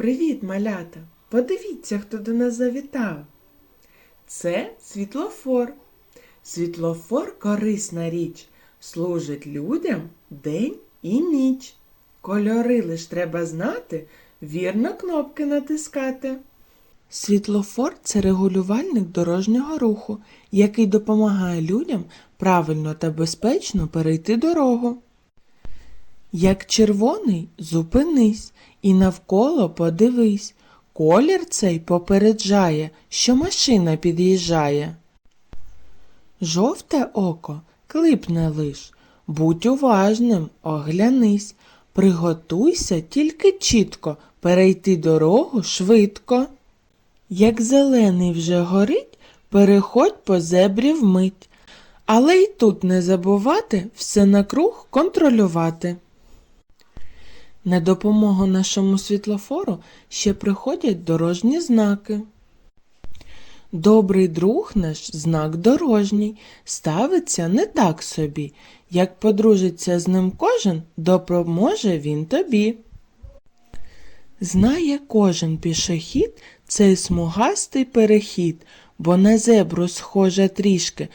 Привіт, малята! Подивіться, хто до нас завітав. Це світлофор. Світлофор корисна річ, служить людям день і ніч. Кольори лиш треба знати, вірно кнопки натискати. Світлофор це регулювальник дорожнього руху, який допомагає людям правильно та безпечно перейти дорогу. Як червоний, зупинись і навколо подивись. Колір цей попереджає, що машина під'їжджає. Жовте око клипне лиш, будь уважним, оглянись, приготуйся тільки чітко перейти дорогу швидко. Як зелений вже горить, переходь по зебрі вмить, але й тут не забувати все накруг контролювати. На допомогу нашому світлофору ще приходять дорожні знаки. Добрий друг наш знак дорожній ставиться не так собі. Як подружиться з ним кожен, допоможе він тобі. Знає кожен пішохід цей смугастий перехід, бо на зебру схожа трішки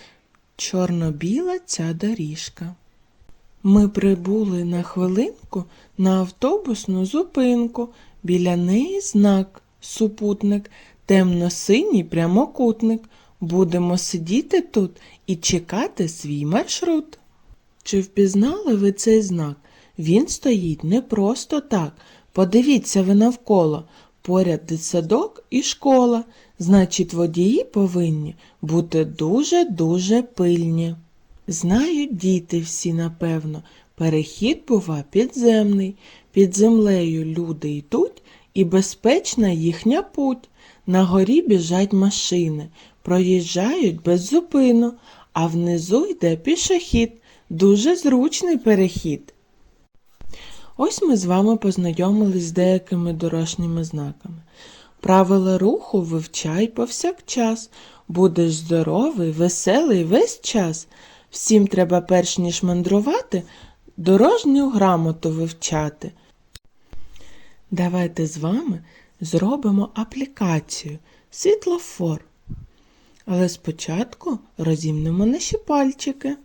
чорно-біла ця доріжка. Ми прибули на хвилинку на автобусну зупинку. Біля неї знак супутник, темно-синій прямокутник. Будемо сидіти тут і чекати свій маршрут. Чи впізнали ви цей знак? Він стоїть не просто так. Подивіться ви навколо. Поряд дитсадок і школа. Значить, водії повинні бути дуже-дуже пильні. Знають діти всі, напевно, перехід бува підземний. Під землею люди йдуть, і безпечна їхня путь. На горі біжать машини, проїжджають без зупину, а внизу йде пішохід, дуже зручний перехід. Ось ми з вами познайомились з деякими дорожніми знаками. Правила руху вивчай повсякчас. Будеш здоровий, веселий весь час. Всім треба, перш ніж мандрувати, дорожню грамоту вивчати. Давайте з вами зробимо аплікацію світлофор. Але спочатку розімнемо наші пальчики.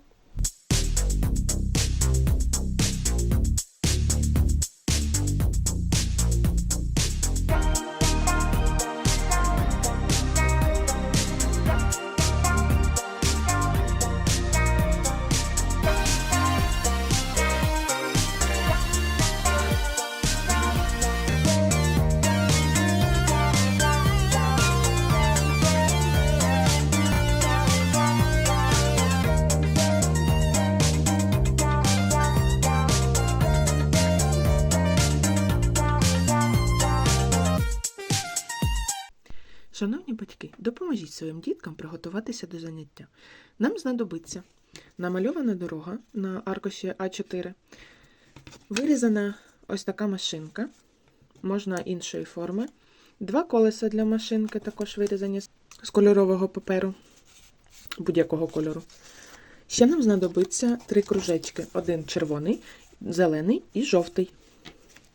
Шановні батьки, допоможіть своїм діткам приготуватися до заняття. Нам знадобиться намальована дорога на аркуші А4, вирізана ось така машинка, можна іншої форми, два колеса для машинки, також вирізані з кольорового паперу будь-якого кольору. Ще нам знадобиться три кружечки: один червоний, зелений і жовтий.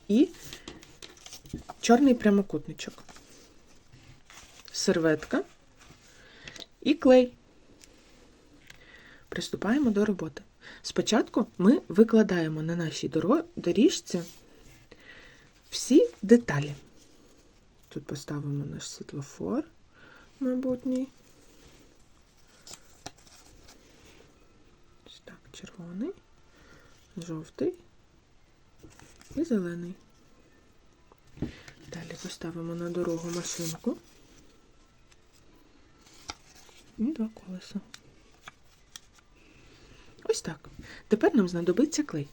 І чорний прямокутничок серветка і клей. Приступаємо до роботи. Спочатку ми викладаємо на нашій доріжці всі деталі. Тут поставимо наш світлофор майбутній. Так, червоний, жовтий і зелений. Далі поставимо на дорогу машинку. І два колеса. Ось так. Тепер нам знадобиться клей.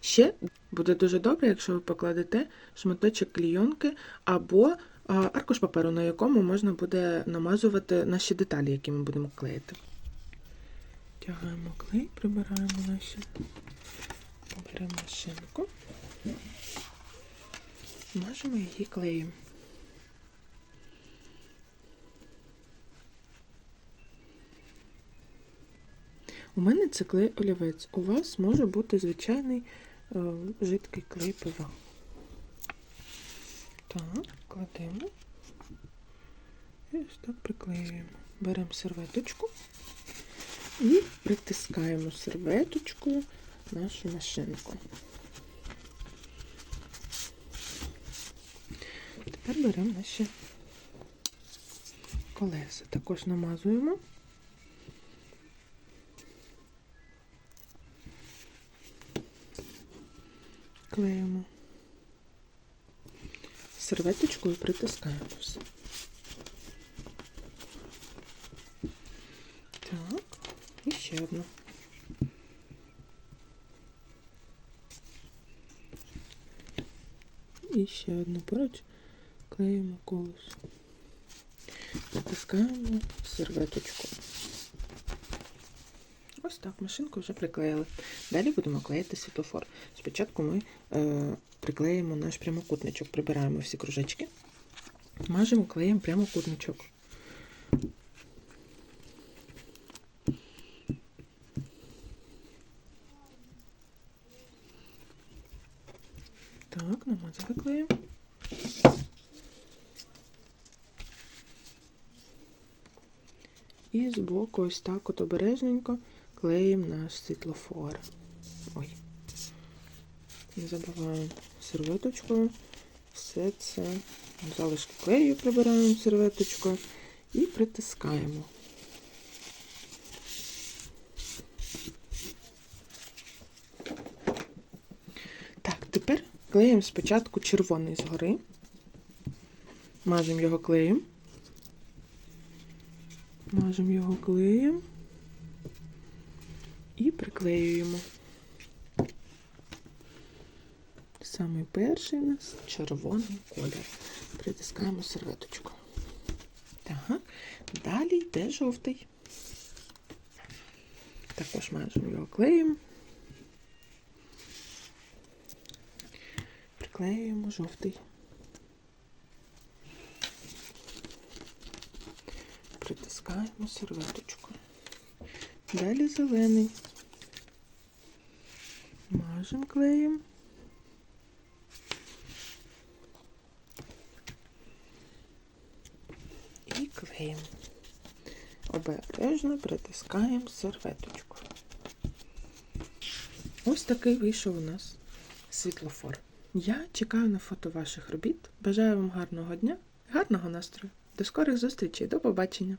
Ще буде дуже добре, якщо ви покладете шматочок клійонки або аркуш паперу, на якому можна буде намазувати наші деталі, які ми будемо клеїти. Тягаємо клей, прибираємо наші беремо машинку, мажемо її клеєм. У мене це клей олівець. У вас може бути звичайний е, жидкий клей пива. Так, кладемо. І ось так приклеюємо. Беремо серветочку і притискаємо серветочкою нашу машинку. Тепер беремо наші колеса. Також намазуємо. Клеїмо. Серветочкою притискаємо все. Так, і ще одну. І ще одну поруч клеїмо колесо. Натискаємо серветочку. Ось так, машинку вже приклеїли. Далі будемо клеїти світлофор. Спочатку ми е, приклеїмо наш прямокутничок, прибираємо всі кружечки, мажемо, клеїмо прямокутничок. Так, намазали клеєм. І збоку ось так от обережненько клеїмо наш світлофор. Ой. Не забуваємо серветочкою. Все це залишки клею прибираємо серветочкою і притискаємо. Так, тепер клеїмо спочатку червоний згори. Мажемо його клеєм. Мажемо його клеєм і приклеюємо. Самий перший у нас червоний колір. Притискаємо серветочку. Так, далі йде жовтий. Також мажемо його клеєм. Приклеюємо жовтий. Притискаємо серветочку. Далі зелений. Мажемо клеєм. І клеїмо. Обережно притискаємо серветочку. Ось такий вийшов у нас світлофор. Я чекаю на фото ваших робіт. Бажаю вам гарного дня, гарного настрою. До скорих зустрічей, до побачення!